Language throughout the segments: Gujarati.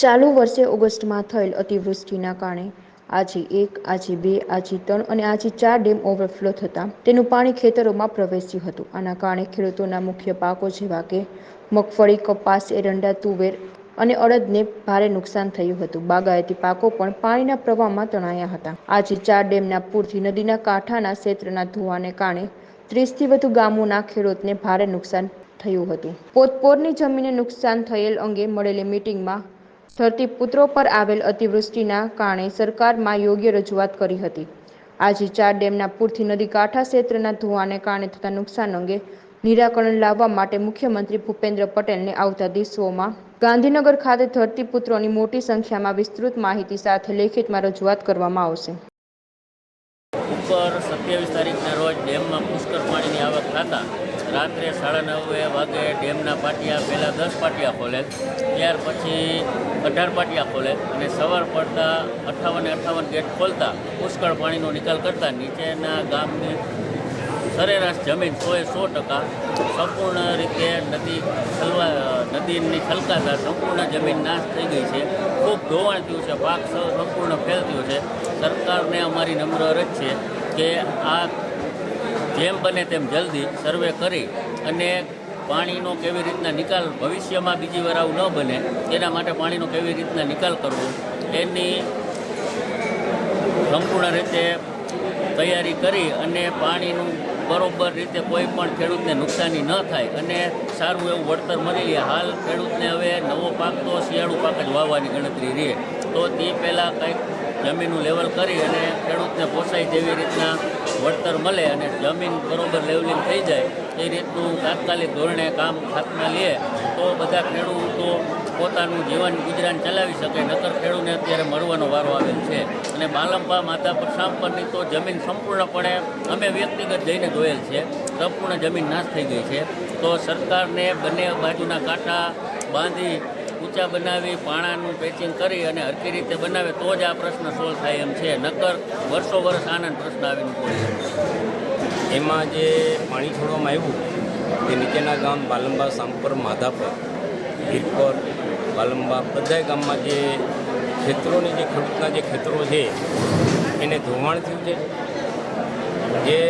ચાલુ વર્ષે ઓગસ્ટમાં થયેલ અતિવૃષ્ટિના કારણે આજી એક આજી બે આજી ત્રણ અને આજી ચાર ડેમ ઓવરફ્લો થતાં તેનું પાણી ખેતરોમાં પ્રવેશ્યું હતું. આના કારણે ખેડૂતોના મુખ્ય પાકો જેવા કે મગફળી, કપાસ, એરંડા, તુવેર અને અડદને ભારે નુકસાન થયું હતું. બાગાયતી પાકો પણ પાણીના પ્રવાહમાં તણાયા હતા. આજી ચાર ડેમના પૂરથી નદીના કાંઠાના ક્ષેત્રના ધોવાને કારણે ત્રીસથી વધુ ગામોના ખેડૂતને ભારે નુકસાન થયું હતું. પોતપોરની જમીને નુકસાન થયેલ અંગે મળેલી મીટિંગમાં ધરતીપુત્રો પર આવેલ અતિવૃષ્ટિના કારણે સરકારમાં યોગ્ય રજૂઆત કરી હતી. આજે ચાર ડેમના પૂરથી નદી કાંઠા ક્ષેત્રના ધોવાને કારણે થતા નુકસાન અંગે નિરાકરણ લાવવા માટે મુખ્યમંત્રી ભૂપેન્દ્ર પટેલને આવતા દિવસોમાં ગાંધીનગર ખાતે ધરતીપુત્રોની મોટી સંખ્યામાં વિસ્તૃત માહિતી સાથે લેખિતમાં રજૂઆત કરવામાં આવશે. ઉપર સત્યાવીસ તારીખના રોજ ડેમમાં પુષ્કળ પાણીની આવક થતાં રાત્રે સાડા નવે વાગે ડેમના પાટિયા, પહેલાં દસ પાટિયા ખોલે, ત્યાર પછી અઢાર પાટિયા ખોલે અને સવાર પડતા અઠ્ઠાવન અઠ્ઠાવન ગેટ ખોલતા પુષ્કળ પાણીનો નિકાલ કરતા નીચેના ગામની સરેરાશ જમીન સોએ સો ટકા સંપૂર્ણ રીતે નદી છલવા, નદીની છલકાતા સંપૂર્ણ જમીન નાશ થઈ ગઈ છે. ખૂબ ધોવાણ થયું છે, પાક સંપૂર્ણ ફેલ થયો છે. સરકારને અમારી નમ્ર અરજ છે કે આ જેમ બને તેમ જલ્દી સર્વે કરી અને પાણીનો કેવી રીતના નિકાલ ભવિષ્યમાં બીજી વાર આવું ન બને, તેના માટે પાણીનો કેવી રીતના નિકાલ કરવો, એની સંપૂર્ણ રીતે તૈયારી કરી અને પાણીનું બરોબર રીતે કોઈ પણ ખેડૂતને નુકસાની ન થાય અને સારું એવું વળતર મળી રહે. હાલ ખેડૂતને હવે નવો પાક તો શિયાળુ પાક જ વાવવાની ગણતરી રહે. તો તે પહેલાં કંઈક જમીનનું લેવલ કરી અને ખેડૂતને પોસાય તેવી રીતના વળતર મળે અને જમીન બરોબર લેવલિંગ થઈ જાય, એ રીતનું તાત્કાલિક ધોરણે કામ હાથમાં લે, તો બધા ખેડૂતો પોતાનું જીવન ગુજરાન ચલાવી શકે, નકર ખેડૂતને અત્યારે મળવાનો વારો આવેલ છે. અને માલંબા માતા પર પરની તો જમીન સંપૂર્ણપણે અમે વ્યક્તિગત જઈને જોયેલ છે, સંપૂર્ણ જમીન નાશ થઈ ગઈ છે. તો સરકારને બંને બાજુના કાંટા બાંધી ઊંચા બનાવી, પાણાનું પેચિંગ કરી અને હરકી રીતે બનાવે, તો જ આ પ્રશ્ન સોલ્વ થાય એમ છે. નકર વર્ષો વર્ષ આનંદ પ્રશ્ન આવીને પડે એમાં જે પાણી છોડવામાં આવ્યું, તે નીચેના ગામ બાલંબા સાંપર માધાપર હિરપર બાલંબા બધા ગામમાં જે ખેતરોની જે ખેડૂતના જે ખેતરો છે, એને ધોવાણ થયું છે. જે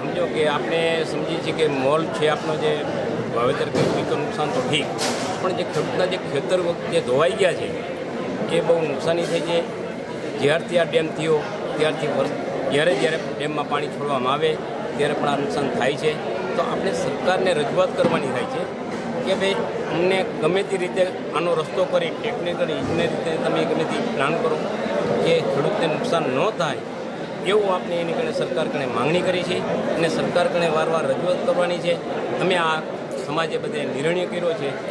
સમજો કે આપણે સમજીએ છીએ કે મોલ છે આપણો જે વાવેતર કર્યું એ નુકસાન તો ઠીક. પણ જે ખેડૂતના જે ખેતર વખતે ધોવાઈ ગયા છે, એ બહુ નુકસાની થઈ છે. જ્યારથી આ ડેમ થયો, ત્યારથી વર્ષ જ્યારે જ્યારે ડેમમાં પાણી છોડવામાં આવે, ત્યારે પણ આ નુકસાન થાય છે. તો આપણે સરકારને રજૂઆત કરવાની થાય છે કે ભાઈ, અમને ગમે તે રીતે આનો રસ્તો કરી ટેકનિકલ ઇજનેરી રીતે તમે ગમે તે પ્લાન કરો કે ખેડૂતને નુકસાન ન થાય, એવું આપણે એની કણે સરકાર કણે માંગણી કરી છે. અને સરકાર કણે વારવાર રજૂઆત કરવાની છે. અમે આ સમાજે બધે નિર્ણય કર્યો છે.